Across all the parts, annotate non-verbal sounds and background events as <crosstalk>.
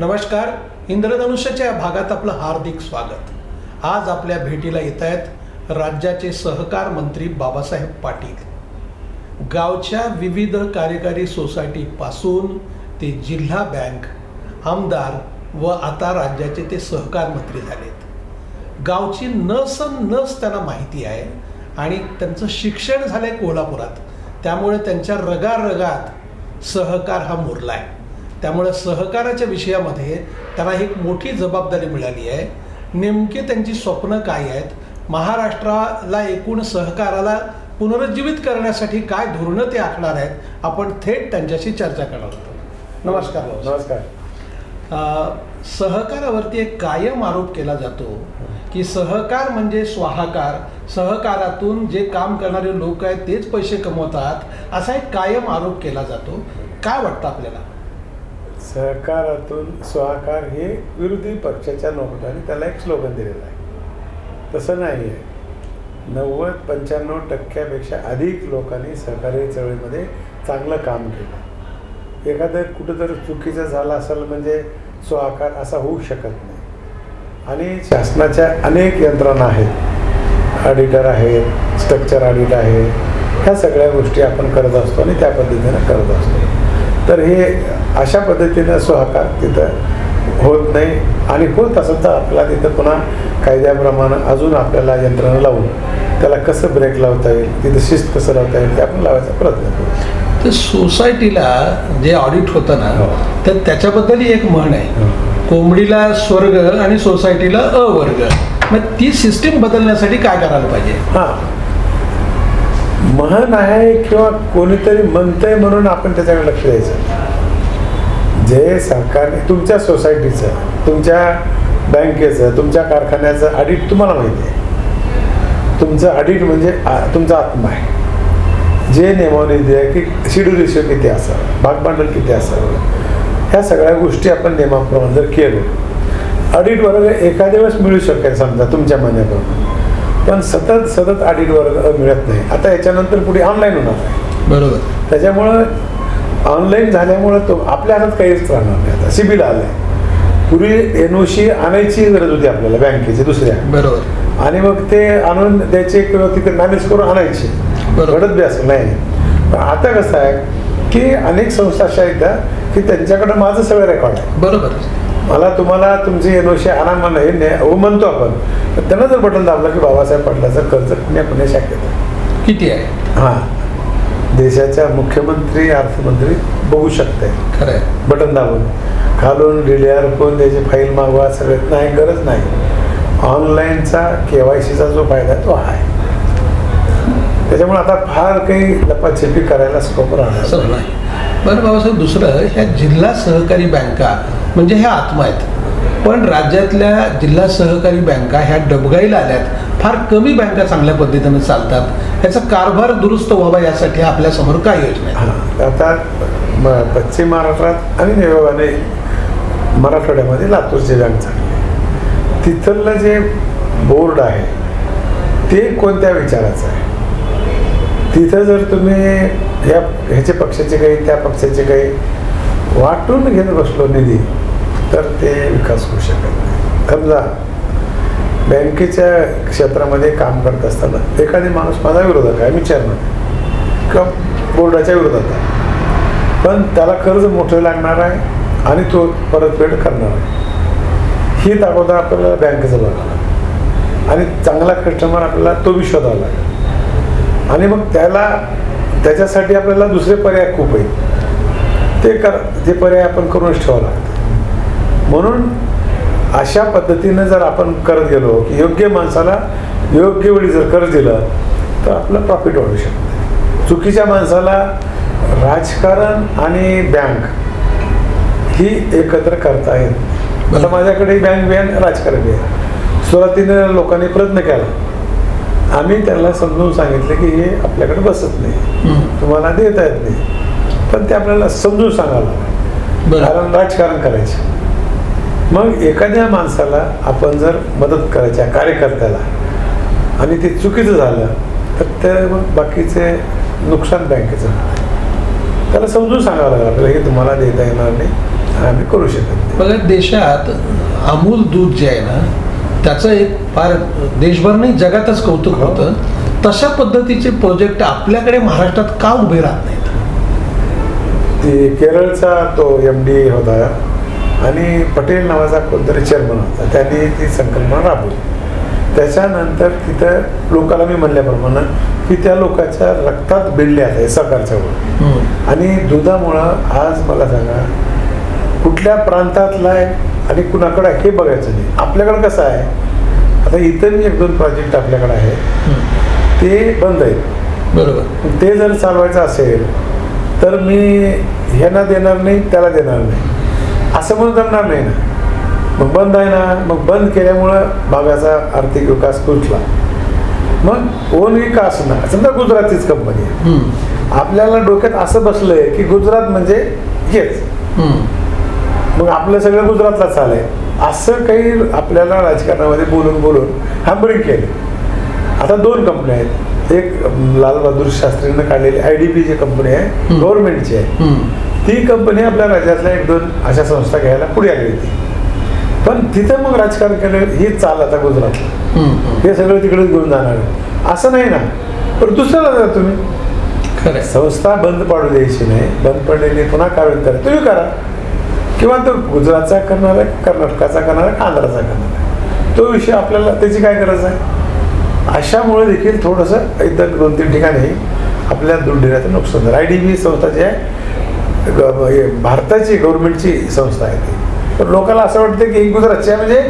नमस्कार इंद्रधनुष्याच्या या भागात आपलं हार्दिक स्वागत. आज आपल्या भेटीला येत आहेत राज्याचे सहकार मंत्री बाबासाहेब पाटील. गावच्या विविध कार्यकारी सोसायटीपासून ते जिल्हा बँक आमदार व आता राज्याचे ते सहकार मंत्री झालेत. गावची नस नस त्यांना माहिती आहे आणि त्यांचं शिक्षण झालं आहे कोल्हापुरात. त्यामुळे त्यांच्या रगारगात सहकार हा मुरला आहे त्यामुळे सहकाराच्या विषयामध्ये त्यांना एक मोठी जबाबदारी मिळाली आहे. नेमकी त्यांची स्वप्न काय आहेत? महाराष्ट्राला एकूण सहकाराला पुनरुज्जीवित करण्यासाठी काय धोरणं ते आखणार आहेत? आपण थेट त्यांच्याशी चर्चा करणार आहोत. नमस्कार. नमस्कार. सहकारावरती एक कायम आरोप केला जातो की सहकार म्हणजे स्वाहाकार. सहकारातून जे काम करणारे लोक आहेत तेच पैसे कमवतात असा एक कायम आरोप केला जातो. काय वाटतं आपल्याला? सहकारातून स्वाकार हे विरोधी पक्षाच्या नोटाने त्याला एक स्लोगन दिलेलं आहे. तसं नाही आहे नव्वद पंच्याण्णव टक्क्यापेक्षा अधिक लोकांनी सहकारी चळवळीमध्ये चांगलं काम केलं. एखादं कुठंतरी चुकीचं झालं असेल म्हणजे स्वाकार असा होऊ शकत नाही. आणि शासनाच्या अनेक यंत्रणा आहेत. ऑडिटर आहेत स्ट्रक्चर ऑडिट आहे. ह्या सगळ्या गोष्टी आपण करत असतो आणि त्या पद्धतीनं करत असतो. तर हे अशा पद्धतीनं सहकार तिथं होत नाही. आणि होत असेल तर आपल्याला तिथं पुन्हा कायद्याप्रमाणे अजून आपल्याला यंत्रणा लावून त्याला कसं ब्रेक लावता येईल तिथं शिस्त कसं लावता येईल ते आपण लावायचा प्रयत्न करू. तर सोसायटीला जे ऑडिट होतं ना हो. तर त्याच्याबद्दल एक म्हण आहे. हो. कोंबडीला स्वर्ग आणि सोसायटीला अवर्ग. मग ती सिस्टीम बदलण्यासाठी काय करायला पाहिजे? हां. म्हण आहे किंवा कोणीतरी म्हणतंय म्हणून आपण त्याच्याकडे लक्ष द्यायचं. जे सरकारने तुमच्या सोसायटीचं तुमच्या बँकेचं तुमच्या कारखान्याचं ऑडिट तुम्हाला माहिती आहे. तुमचं ऑडिट म्हणजे तुमचा आत्मा आहे. जे नियमावली आहे की शेड्यूल रेशो किती असावं भागभांडवल किती असावं ह्या सगळ्या गोष्टी आपण नियमाप्रमाणे जर केलं ऑडिट वर्ग एखाद्या वेळेस मिळू शकेल समजा तुमच्या म्हणण्याप्रमाणे पण सतत सतत ऑडिट वर्ग मिळत नाही. आता याच्यानंतर पुढे ऑनलाईन होणार आहे. बरोबर. त्याच्यामुळं ऑनलाईन झाल्यामुळं तो आपल्या हातात काहीच राहणार नाही आता. सिबिल आलंय. पूर्वी एन ओ सी आणायची गरज होती आपल्याला बँकेची दुसऱ्या. बरोबर. आणि मग ते आणून द्यायचे किंवा तिथे मॅनेज करून आणायचे. घडत बी असं नाही. पण आता कसं आहे की अनेक संस्था अशा आहेत त्या की त्यांच्याकडे माझं सगळं रेकॉर्ड आहे. बरोबर. मला तुम्हाला तुमचे एन ओ सी आणा म्हणणं हे हो म्हणतो आपण. पण त्यांना जर बटन दाबलं की बाबासाहेब पाटलाचं कर्ज पुण्या पुण्या शक्यता. किती आहे? हां. देशाच्या मुख्यमंत्री अर्थमंत्री बघू शकते. खरं बटन दाबून. खालून डिलियर कोण त्याची फाईल मागवा सगळं नाही गरज नाही. ऑनलाईनचा के वाय सीचा जो फायदा तो आहे. त्याच्यामुळे आता फार काही लपाछेपी करायला स्कोप राहणार असं नाही बरं बाबासाहेब दुसरं ह्या जिल्हा सहकारी बँका म्हणजे ह्या आत्मा आहेत. पण राज्यातल्या जिल्हा सहकारी बँका ह्या डबगाईला आल्यात. फार कमी बँका चांगल्या पद्धतीने चालतात. ह्याचा कारभार दुरुस्त व्हावा यासाठी आपल्यासमोर काय योजना आहे आता म- पश्चिम महाराष्ट्रात आणि नेवाने मराठवाड्यामध्ये लातूरची बँक चांगले तिथलं जे बोर्ड आहे ते कोणत्या विचाराचं आहे? तिथं जर तुम्ही ह्या ह्याच्या पक्षाचे काही त्या पक्षाचे काही वाटून घेत बसलो निधी तर ते विकास होऊ शकत नाही समजा बँकेच्या क्षेत्रामध्ये काम करत असताना एखादी माणूस माझा विरोधक आहे मी चेअरमन किंवा बोर्डाच्या विरोधात आहे. पण त्याला कर्ज मोठं लागणार आहे आणि तो परतफेड करणार आहे. ही दाखवता आपल्याला बँकेचं बघावं आणि चांगला कस्टमर आपल्याला तो बी शोधावा लागेल आणि मग त्याला त्याच्यासाठी आपल्याला दुसरे पर्याय खूप आहेत. ते कर ते पर्याय आपण करूनच ठेवावं लागतं. म्हणून अशा पद्धतीनं जर आपण करत गेलो की योग्य माणसाला योग्य वेळी जर कर्ज दिलं तर आपलं प्रॉफिट वाढू शकतं. चुकीच्या माणसाला राजकारण आणि बँक ही एकत्र करता येत. आता माझ्याकडे बँक बी आहे आणि राजकारण बी आहे. सुरुवातीनं लोकांनी प्रयत्न केला. आम्ही त्यांना समजून सांगितलं की हे आपल्याकडे बसत नाही. तुम्हाला देता येत नाही. पण ते आपल्याला समजून सांगावं बरं. कारण राजकारण करायचे. मग एखाद्या माणसाला आपण जर मदत करायच्या कार्यकर्त्याला आणि ते चुकीचं झालं तर ते मग बाकीचे नुकसान बँकेचं. त्याला समजून सांगावं लागेल आपल्याला हे तुम्हाला देता येणार नाही आम्ही करू शकत बघा देशात अमूल दूध जे आहे ना त्याचं एक फार देशभर नाही जगातच कौतुक हो. होतं तशा पद्धतीचे प्रोजेक्ट आपल्याकडे महाराष्ट्रात का उभे राहत नाहीत ती केरळचा तो एम डी होता आणि पटेल नावाचा कोणतरी चेअरमन होता. त्यांनी ती संकल्पना राबवली. त्याच्यानंतर तिथं लोकांना मी म्हणल्याप्रमाणे की त्या लोकांच्या रक्तात भिडले आहे सहकारच्या वर. आणि दुधामुळं आज मला सांगा कुठल्या प्रांतातला आहे आणि कुणाकडे आहे हे बघायचं नाही. आपल्याकडं कसं आहे? आता इतर एक दोन प्रोजेक्ट आपल्याकडे आहे. ते बंद आहेत. बरोबर. ते जर चालवायचं असेल तर मी ह्यांना देणार नाही त्याला देणार नाही. असं म्हणून जमणार नाही ना. मग बंद आहे ना मग बंद केल्यामुळं भागाचा आर्थिक विकास खुंटला मग ओन विकास ना समजा गुजरातीच कंपनी आहे. आपल्याला डोक्यात असं बसलंय की गुजरात म्हणजे हेच. मग आपलं सगळं गुजरातला चालय असं काही आपल्याला राजकारणामध्ये बोलून बोलून हॅम्बरिंग केलं. आता दोन कंपन्या आहेत. एक लालबहादूर शास्त्रीनं काढलेली I D P G company आहे. गव्हर्नमेंटची आहे. ती कंपनी आपल्या राज्यातल्या एक दोन अशा संस्था घ्यायला पुढे आली होती. पण तिथं मग राजकारण केलं ही चाल आता गुजरातला हम्म. हे सगळं तिकडेच घेऊन जाणार. असं नाही ना. पण दुसऱ्याला जा तुम्ही. संस्था बंद पाडू द्यायची नाही. बंद पडलेली पुन्हा काढून करा. तुम्ही करा. किंवा तो गुजरातचा करणार आहे कर्नाटकाचा करणार आहे आंध्राचा करणार आहे. तो विषय आपल्याला त्याची काय गरज आहे? अशामुळे देखील थोडंसं इतर दोन तीन ठिकाणी आपल्या दूध डेऱ्याचं नुकसान झालं. आय डी बी संस्था जी आहे हे भारताची गव्हर्नमेंटची संस्था आहे ती. तर लोकांना असं वाटतं की ही गुजरातची आहे म्हणजे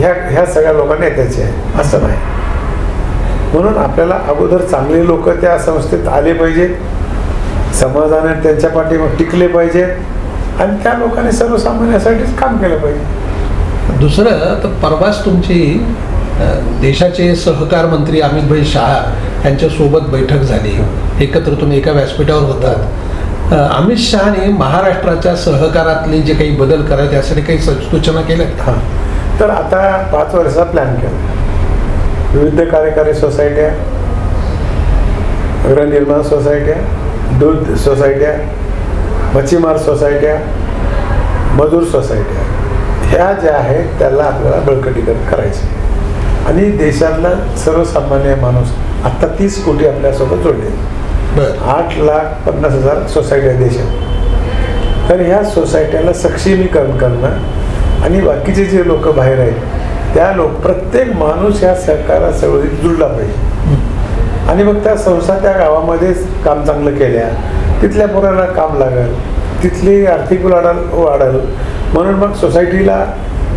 ह्या ह्या सगळ्या लोकांना येत्याची आहे. असं नाही. म्हणून आपल्याला अगोदर चांगले लोक त्या संस्थेत आले पाहिजेत. समाजाने त्यांच्या पाठीमाग टिकले पाहिजेत. आणि त्या लोकांनी सर्वसामान्यासाठीच काम केलं पाहिजे. दुसरं तर परवाच तुमची देशाचे सहकार मंत्री अमित भाई शहा यांच्यासोबत बैठक झाली. एकत्र तुम्ही एका व्यासपीठावर होतात. अमित शहाने महाराष्ट्राच्या सहकारातले जे काही बदल करायचे यासाठी काही सूचना केल्या हां. तर आता पाच वर्षाचा प्लॅन केला. विविध कार्यकारी सोसायट्या गृहनिर्माण सोसायट्या दूध सोसायट्या मच्छीमार सोसायट्या मजूर सोसायट्या. ह्या ज्या आहेत त्याला आपल्याला बळकटीकरण करायचं आणि देशातला सर्वसामान्य माणूस आत्ता तीस कोटी आपल्यासोबत जोडले आठ लाख पन्नास हजार सोसायट्या देशात. तर ह्या सोसायट्याला सक्षमीकरण करणं आणि बाकीचे जे लोक बाहेर आहेत त्या लोक प्रत्येक माणूस ह्या सहकारा चळवळीत जुळला पाहिजे. आणि मग त्या संस्था त्या गावामध्येच काम चांगलं केल्या तिथल्या पोरांना काम लागल तिथली आर्थिक उलाढाल वाढल. म्हणून मग सोसायटीला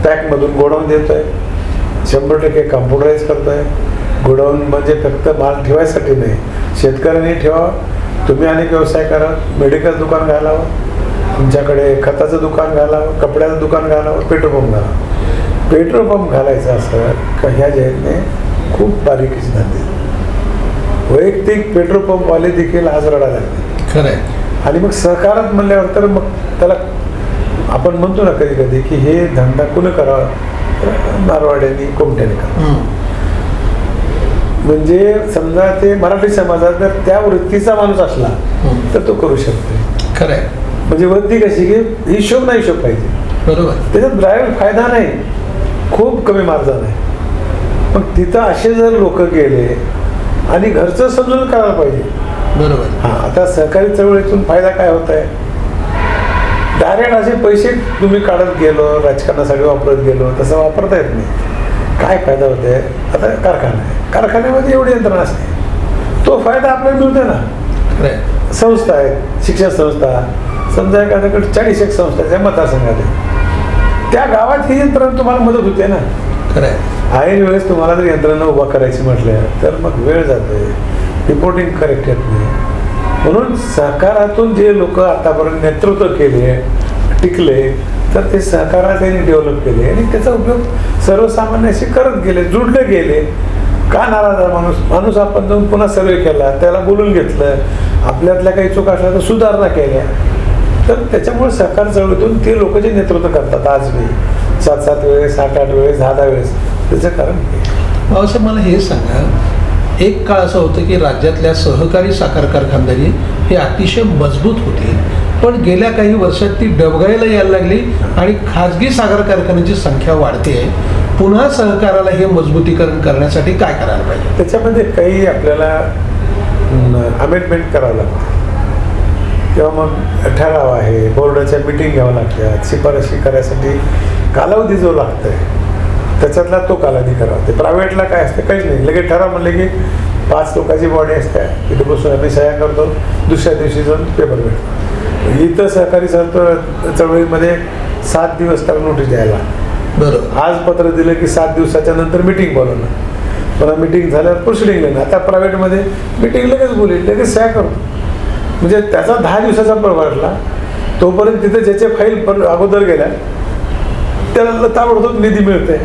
पॅकमधून गोडाऊन देतो आहे शंभर टक्के कम्प्युटराईज आहे गोडाऊन म्हणजे फक्त माल ठेवायसाठी नाही शेतकऱ्यांनी ठेवा. तुम्ही अनेक व्यवसाय करा. मेडिकल दुकान घालावं. तुमच्याकडे खताचं दुकान घालावं कपड्याचं दुकान घालावं पेट्रोल पंप घालावं. पेट्रोल पंप घालायचं असं का ह्या जयंतने खूप बारीकीची धंदे वैयक्तिक पेट्रोल पंपवाले देखील आज रडायला लागले. खरंय. आणि मग सहकारात म्हणल्यावर तर मग त्याला आपण म्हणतो ना कधी कधी की हे धंदा कुणं करावा? मारवाड्यांनी कोमट्याने हम्म. म्हणजे समजा ते मराठी समाजात जर त्या वृत्तीचा माणूस असला. तर तो करू शकतो. खरंय. म्हणजे वृत्ती कशी की हिशोब नाही हिशोब पाहिजे. बरोबर. त्याच्यात ड्रायव्हर फायदा नाही. खूप कमी मार्जिन आहे. मग तिथं असे जर लोक गेले आणि घरचं समजून करायला पाहिजे. बरोबर. हा आता सहकारी चळवळीतून फायदा काय होत आहे? डायरेक्ट असे पैसे तुम्ही काढत गेलो राजकारणासाठी वापरत गेलो तसं वापरता येत नाही. काय फायदा होते आता कारखाना आहे. कारखान्यामध्ये एवढी यंत्रणा असते. तो फायदा आपल्याला मिळतो ना. संस्था आहेत शिक्षण संस्था समजा एखाद्याकडे चाळीस एक संस्था त्या मतदारसंघात आहे. त्या गावात ही यंत्रणा तुम्हाला मदत होते ना. खरंय. ऐन वेळेस तुम्हाला जर यंत्रणा उभा करायची म्हटल्या तर मग वेळ जातोय रिपोर्टिंग करेक्ट येत नाही. म्हणून सहकारातून जे लोक आतापर्यंत नेतृत्व केले टिकले तर ते सहकारात त्यांनी डेव्हलप केले. आणि त्याचा उपयोग सर्वसामान्याशी करत गेले जुडले गेले. का नाराज आहे माणूस? माणूस आपण जाऊन पुन्हा सर्वे केला त्याला बोलून घेतलं आपल्यातल्या काही चुका असल्या तर सुधारणा केल्या. तर त्याच्यामुळे सहकार चळवळीतून ते लोक जे नेतृत्व करतात आज मी सात सात वेळेस आठ आठ वेळेस दहा दहा वेळेस त्याचं कारण हे. भाऊसाहेब मला हे सांगा. एक काळ असं होतं की राज्यातल्या सहकारी साखर कारखानदारी हे अतिशय मजबूत होती. पण गेल्या काही वर्षात ती डबगायला यायला लागली आणि खाजगी साखर कारखान्यांची संख्या वाढते. आहे पुन्हा सहकाराला हे मजबूतीकरण करण्यासाठी काय करायला पाहिजे? त्याच्यामध्ये काही आपल्याला अमेंडमेंट करावं लागतं. किंवा मग ठराव आहे बोर्डाच्या मिटिंग घ्यावं लागतात शिफारशी करायसाठी कालावधी जो लागतो आहे त्याच्यातला तो कालावधी करावा. ते प्रायव्हेटला काय असतं काहीच नाही. लगेच ठराव म्हणले की पाच लोकांची बॉडी असते तिथे बसून आम्ही सह्या करतो दुसऱ्या दिवशी जाऊन पेपर भेटतो. इथं सहकारी संस्था चळवळीमध्ये सात दिवस त्याला नोटीस द्यायला बरोबर आज पत्र दिलं की सात दिवसाच्या नंतर मिटिंग बोलवणं पुन्हा मिटिंग झाल्यावर प्रोसिडिंग लिहिणं आता प्रायव्हेटमध्ये मिटिंग लगेच बोलेल लगेच सह्या करतो म्हणजे त्याचा दहा दिवसाचा प्रवासला तोपर्यंत तिथे ज्याचे फाईल अगोदर गेल्या त्याला ताबडतोब निधी मिळते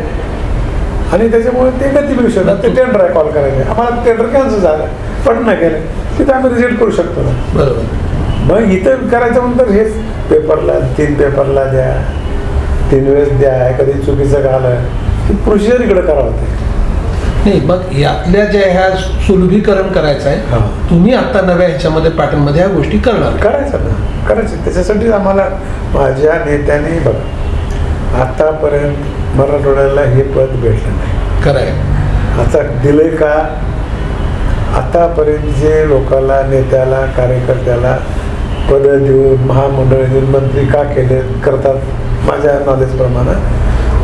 आणि त्याच्यामुळे ते गती मिळू शकतात. ते टेंडर आहे कॉल करायचे आम्हाला टेंडर कॅन्सल झालं. पण नाही केलं. तिथे आम्ही रिजेक्ट करू शकतो ना. बरोबर. मग इथं करायचं म्हणतं हेच पेपरला तीन पेपरला द्या. तीन वेळेस द्या कधी चुकीचं घालं की प्रोसिजर इकडे करावं. ते नाही मग यातल्या ज्या ह्या सुलभीकरण करायचं आहे हा. तुम्ही आता नव्या ह्याच्यामध्ये पॅटर्नमध्ये ह्या गोष्टी करणार. करायचं ना. करायचं. त्याच्यासाठी आम्हाला माझ्या नेत्यांनी बघा आतापर्यंत मराठवाड्याला हे पद भेटलं नाही. खरं आहे आता दिलंय का? आतापर्यंत जे लोकांना नेत्याला कार्यकर्त्याला पद देऊन महामंडळ देऊन मंत्री का केले करतात? माझ्या नॉलेजप्रमाणे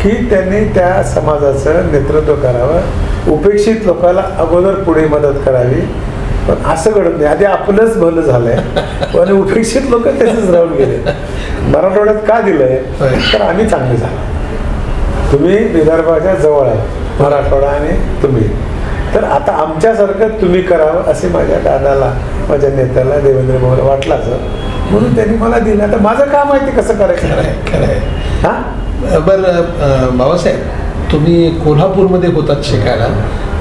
की त्यांनी त्या समाजाचं नेतृत्व करावं. उपेक्षित लोकांना अगोदर पुढे मदत करावी. पण असं घडत नाही. आधी आपलंच भलं झालंय. पण उपेक्षित लोक तसेच राहून गेले. मराठवाड्यात का दिलंय? तर आम्ही चांगले झालो. तुम्ही विदर्भाच्या जवळ आहात. मराठवाडा आणि तुम्ही. तर आता आमच्यासारखं तुम्ही करावं असे माझ्या दादाला माझ्या नेत्याला देवेंद्र भाऊला वाटलं असं. म्हणून त्यांनी मला दिलं. आता माझं काम आहे ते कसं खरं करायचं? आहे खरं आहे हा? बरं बाबासाहेब तुम्ही कोल्हापूरमध्ये होतात शिकायला.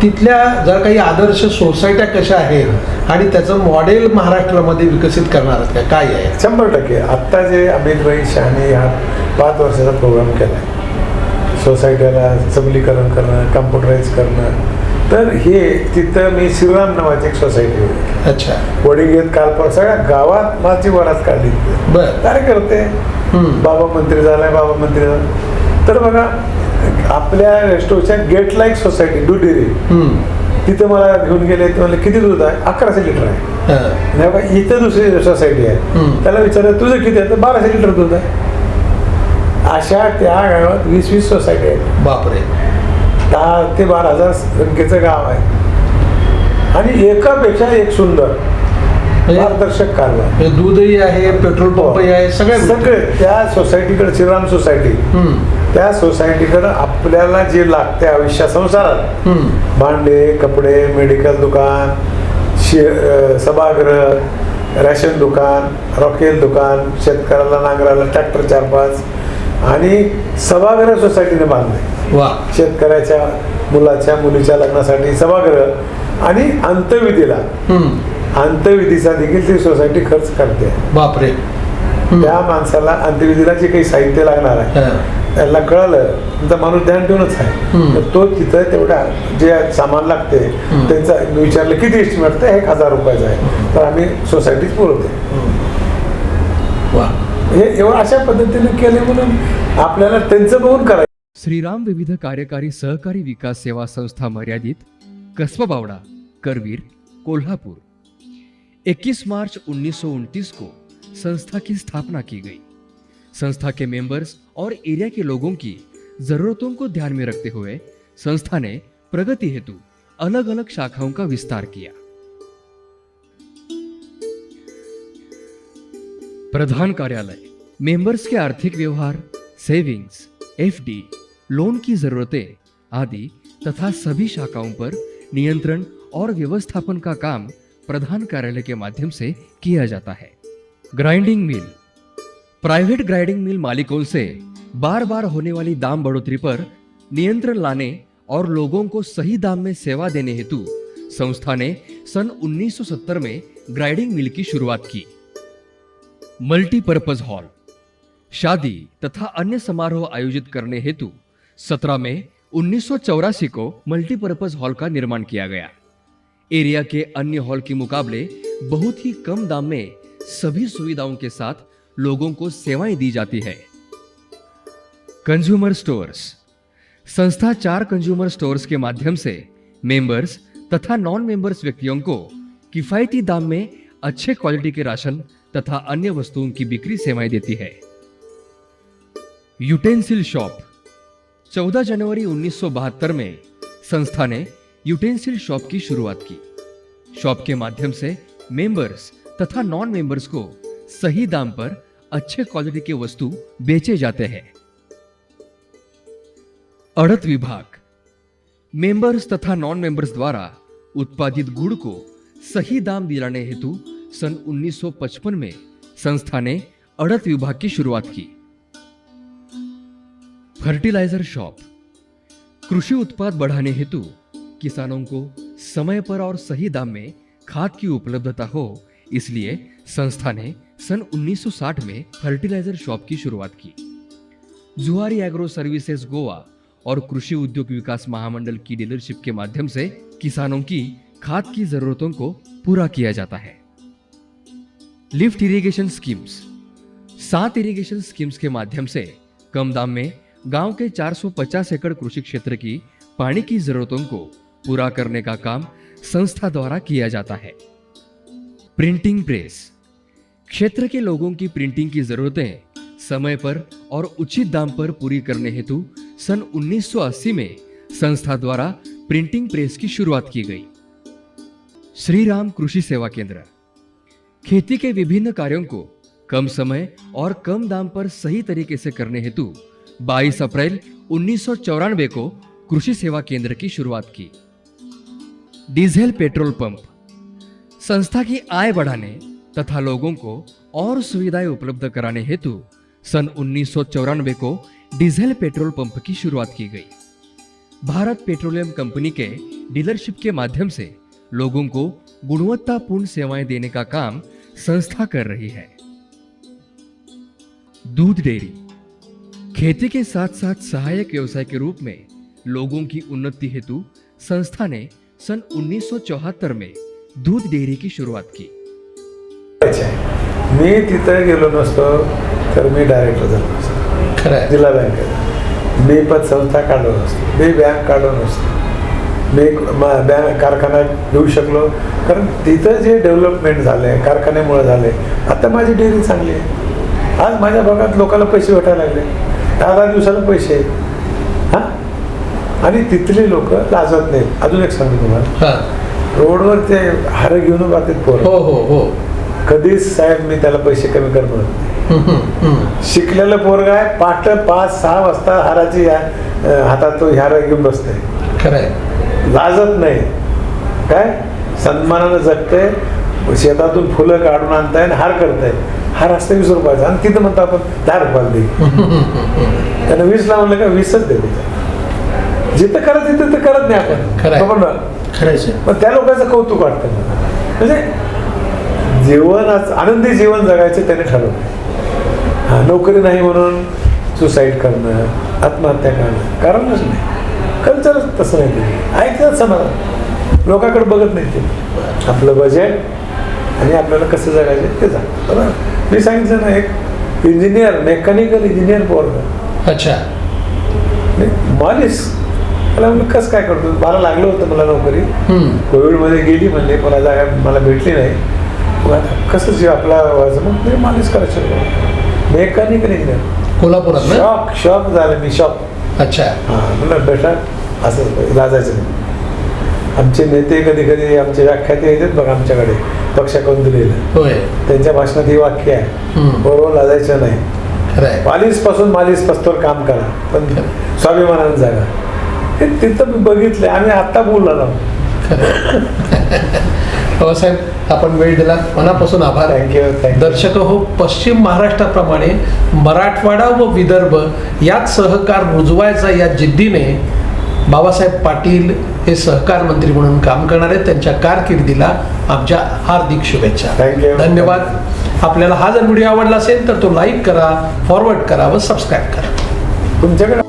तिथल्या जर काही आदर्श सोसायट्या कशा आहेत आणि त्याचं मॉडेल महाराष्ट्रामध्ये विकसित करणार आहात का? काय आहे? शंभर टक्के. आत्ता जे अमित भाई शहाणे हा पाच वर्षाचा प्रोग्राम केला आहे सोसायटीला सबलीकरण करणं कम्प्युटराईज करणं तर हे तिथं मी श्रीराम नावाची एक सोसायटी होती. अच्छा. वडिंगेत काल सगळ्या गावात माझी वरात काढली. बर. कार्यकर्ते हम्म. बाबा मंत्री झालाय बाबा मंत्री झाला तर बघा आपल्या रेस्टोच्या गेटला एक सोसायटी दुडेरी. तिथे मला घेऊन गेले ते म्हणले किती दूध आहे? अकराशे लिटर आहे. हां. नाही बघा इथं दुसरी सोसायटी आहे. त्याला विचारलं तुझं किती आहे? तर बाराशे लिटर दूध आहे. अशा त्या गावात वीस वीस सोसायटी आहेत. बापरे. दहा ते बारा हजार संख्येचं गाव आहे आणि एकापेक्षा एक सुंदर म्हणजे मार्गदर्शक कारभार म्हणजे दूधही आहे पेट्रोल पंपही आहे गोष्टी. सगळे त्या सोसायटीकडे श्रीराम सोसायटी. त्या सोसायटीकडे आपल्याला जे लागते आयुष्या संसारात. भांडे कपडे मेडिकल दुकान सभागृह रॅशन दुकान रॉकेल दुकान शेतकऱ्याला नांगराला ट्रॅक्टर चार पाच आणि सभागृह सोसायटीने बांधले वा शेतकऱ्याच्या मुलाच्या मुलीच्या लग्नासाठी सभागृह आणि अंतविधीला. अंतविधीचा देखील ती सोसायटी खर्च करते बापरे. त्या माणसाला अंत्यविधीला जे काही साहित्य लागणार आहे. त्याला कळलं तुमचा माणूस ध्यान ठेवूनच आहे. तर तो तिथं तेवढा जे सामान लागते. त्यांचा विचारलं किती एस्टिमेट तर एक हजार रुपयाचा आहे तर आम्ही सोसायटीत पुरवते हे एवढं अशा पद्धतीने केले म्हणून आपल्याला त्यांचं बघून करायचं श्रीराम विविध कार्यकारी सहकारी विकास सेवा संस्था मर्यादित कस्बा बावड़ा करवीर कोल्हापुर. 21 मार्च उन्नीस को संस्था की स्थापना की गई. संस्था के मेंबर्स और एरिया के लोगों की जरूरतों को ध्यान में रखते हुए संस्था ने प्रगति हेतु अलग अलग शाखाओं का विस्तार किया। प्रधान कार्यालय मेंबर्स के आर्थिक व्यवहार सेविंग्स एफडी लोन की जरूरतें आदि तथा सभी शाखाओं पर नियंत्रण और व्यवस्थापन का काम प्रधान कार्यालय के माध्यम से किया जाता है। Grinding mill private grinding mill मालिकों से बार बार होने वाली दाम बढ़ोतरी पर नियंत्रण लाने और लोगों को सही दाम में सेवा देने हेतु संस्था ने सन 1970 में ग्राइंडिंग मिल की शुरुआत की। मल्टीपर्पज हॉल शादी तथा अन्य समारोह आयोजित करने हेतु 17 मई उन्नीस को मल्टीपर्पज हॉल का निर्माण किया गया। एरिया के अन्य हॉल के मुकाबले बहुत ही कम दाम में सभी सुविधाओं के साथ लोगों को सेवाएँ दी जाती है। कंज्यूमर स्टोर्स संस्था चार कंज्यूमर स्टोर्स के माध्यम से मेंबर्स तथा नॉन मेंबर्स व्यक्तियों को किफायती दाम में अच्छे क्वालिटी के राशन तथा अन्य वस्तुओं की बिक्री सेवाएँ देती है। यूटेंसिल शॉप 14 जनवरी 1972 में संस्था ने यूटेंसिल शॉप की शुरुआत की। शॉप के माध्यम से मेंबर्स तथा नॉन मेंबर्स को सही दाम पर अच्छे क्वालिटी के वस्तु बेचे जाते हैं। अड़त विभाग, मेंबर्स तथा नॉन मेंबर्स द्वारा उत्पादित गुड़ को सही दाम दिलाने हेतु सन 1955 में संस्था ने अड़त विभाग की शुरुआत की। Fertiliser shop. कृषि उत्पाद बढ़ाने हेतु किसानों को समय पर और सही दाम में खाद की उपलब्धता हो, इसलिए संस्था ने सन 1960 में फर्टिलाइज़र शॉप की शुरुआत की। जुआरी एग्रो सर्विसेज़ गोवा और कृषि उद्योग विकास महामंडल की डीलरशिप के माध्यम से किसानों की खाद की जरूरतों को पूरा किया जाता है। Lift irrigation schemes. सात इरिगेशन स्कीम्स के माध्यम से कम दाम में गाँव के 450 एकड़ कृषि क्षेत्र की पानी की जरूरतों को पूरा करने का काम संस्था द्वारा किया जाता है। Printing press. क्षेत्र के लोगों की प्रिंटिंग की जरूरतें समय पर और उचित दाम पर पूरी करने हेतु सन 1980 में संस्था द्वारा प्रिंटिंग प्रेस की शुरुआत की गई। श्री राम कृषि सेवा केंद्र। खेती के विभिन्न कार्यों को कम समय और कम दाम पर सही तरीके से करने हेतु 22 अप्रैल उन्नीस को कृषी सेवा केंद्र की शुरुआत की। Diesel petrol pump. संस्था की आय बढ़ाने तथा लोगों को और सुविधाएं उपलब्ध कराने हेतु सन उन्नीस को डीजल पेट्रोल पंप की शुरुआत की गई। भारत पेट्रोलियम कंपनी के डीलरशिप के माध्यम से लोगों को गुणवत्तापूर्ण सेवाएं देने का काम संस्था कर रही है। दूध डेयरी। खेती के साथ साथ सहायक व्यवसाय के रूप में लोगों की उन्नति हेतु संस्था ने सन 1974 में दूध डेयरी की शुरुआत की। मी तिथं गेलो नसतो तर मी डायरेक्टर झालो नसतो. जिल्हा बँकेत. मी पतसंस्था काढलो नसतो. मी बँक काढलो नसतो. मी बँक कारखाना घेऊ शकलो. कारण तिथं जे डेव्हलपमेंट झालंय कारखान्यामुळे झाले आता माझी डेअरी चांगली आहे. आज माझ्या भागात लोकांना पैसे भेटायला लागले. दहा दहा दिवसाला पैसे आहेत. हां? आणि तिथले लोक लाजत नाहीत. अजून एक सांगतो तुम्हाला. हां. रोडवर ते हार घेऊन जातात पोरं. हो हो हो. कधीच साहेब मी त्याला पैसे कमी कर म्हणत नाही. हम्म, हम्म, हम्म. शिकलेलं पोरग आहे पाठ पाच सहा वाजता हाराची हातात तो ह्यारा घेऊन बसते खरं आहे लाजत नाही. काय? सन्मानानं जगते शेतातून फुलं काढून आणताय आणि हार करताय. हार असते वीस रुपयाचा. आणि तिथं म्हणतो आपण दहा रुपयाला दे. <laughs> त्यानं वीस लावलं का वीसच देतो जिथं करत तिथं तर करत नाही. आपण. पण त्या लोकांचं कौतुक वाटतं. म्हणजे जीवनाचं आनंदी जीवन जगायचं त्याने ठरवलं हा नोकरी नाही म्हणून सुसाईड करणं आत्महत्या करणं कारणच नाही. कल्चर तसं नाही ऐकतात समाधान लोकांकडे बघत नाही ते. आपलं बजेट आणि आपल्याला कसं जगायचं ते सांग बरोबर मी सांगितलं ना एक इंजिनियर मेकॅनिकल इंजिनियर पोरगा. अच्छा. मालिश त्याला कसं काय करतो? मला लागलं होतं मला नोकरी. कोविडमध्ये गेली म्हणले मला जागा मला भेटली नाही. मग आता कसं जीव आपला व्हायचं? मग मी मालिश करायचं. मेकॅनिकल इंजिनियर कोल्हापुरात शॉक शॉक झालं मी शॉक. अच्छा. हां म्हणलं बेटा असं लाजायचं नाही. आमचे नेते कधी कधी आमचे व्याख्याते येतात बघा आमच्याकडे पक्षाकौंदुलीला होय. त्यांच्या भाषणात ही वाक्य आहे. बरोबर लाजायचं नाही. मालिशपासून मालिश पस्तोर काम करा पण स्वाभिमानानं जागा. तिथं बघितलं आम्ही आत्ता बोललो बाबासाहेब आपण वेळ दिला. मनापासून आभार थँक्यू थँक्यू दर्शक हो पश्चिम महाराष्ट्राप्रमाणे मराठवाडा व विदर्भ यात सहकार रुजवायचा या जिद्दीने बाबासाहेब पाटील हे सहकार मंत्री म्हणून काम करणार आहेत. त्यांच्या कारकिर्दीला आमच्या हार्दिक शुभेच्छा. धन्यवाद. आपल्याला हा जर व्हिडिओ आवडला असेल तर तो लाईक करा फॉरवर्ड करा व सबस्क्राईब करा. तुमच्याकडे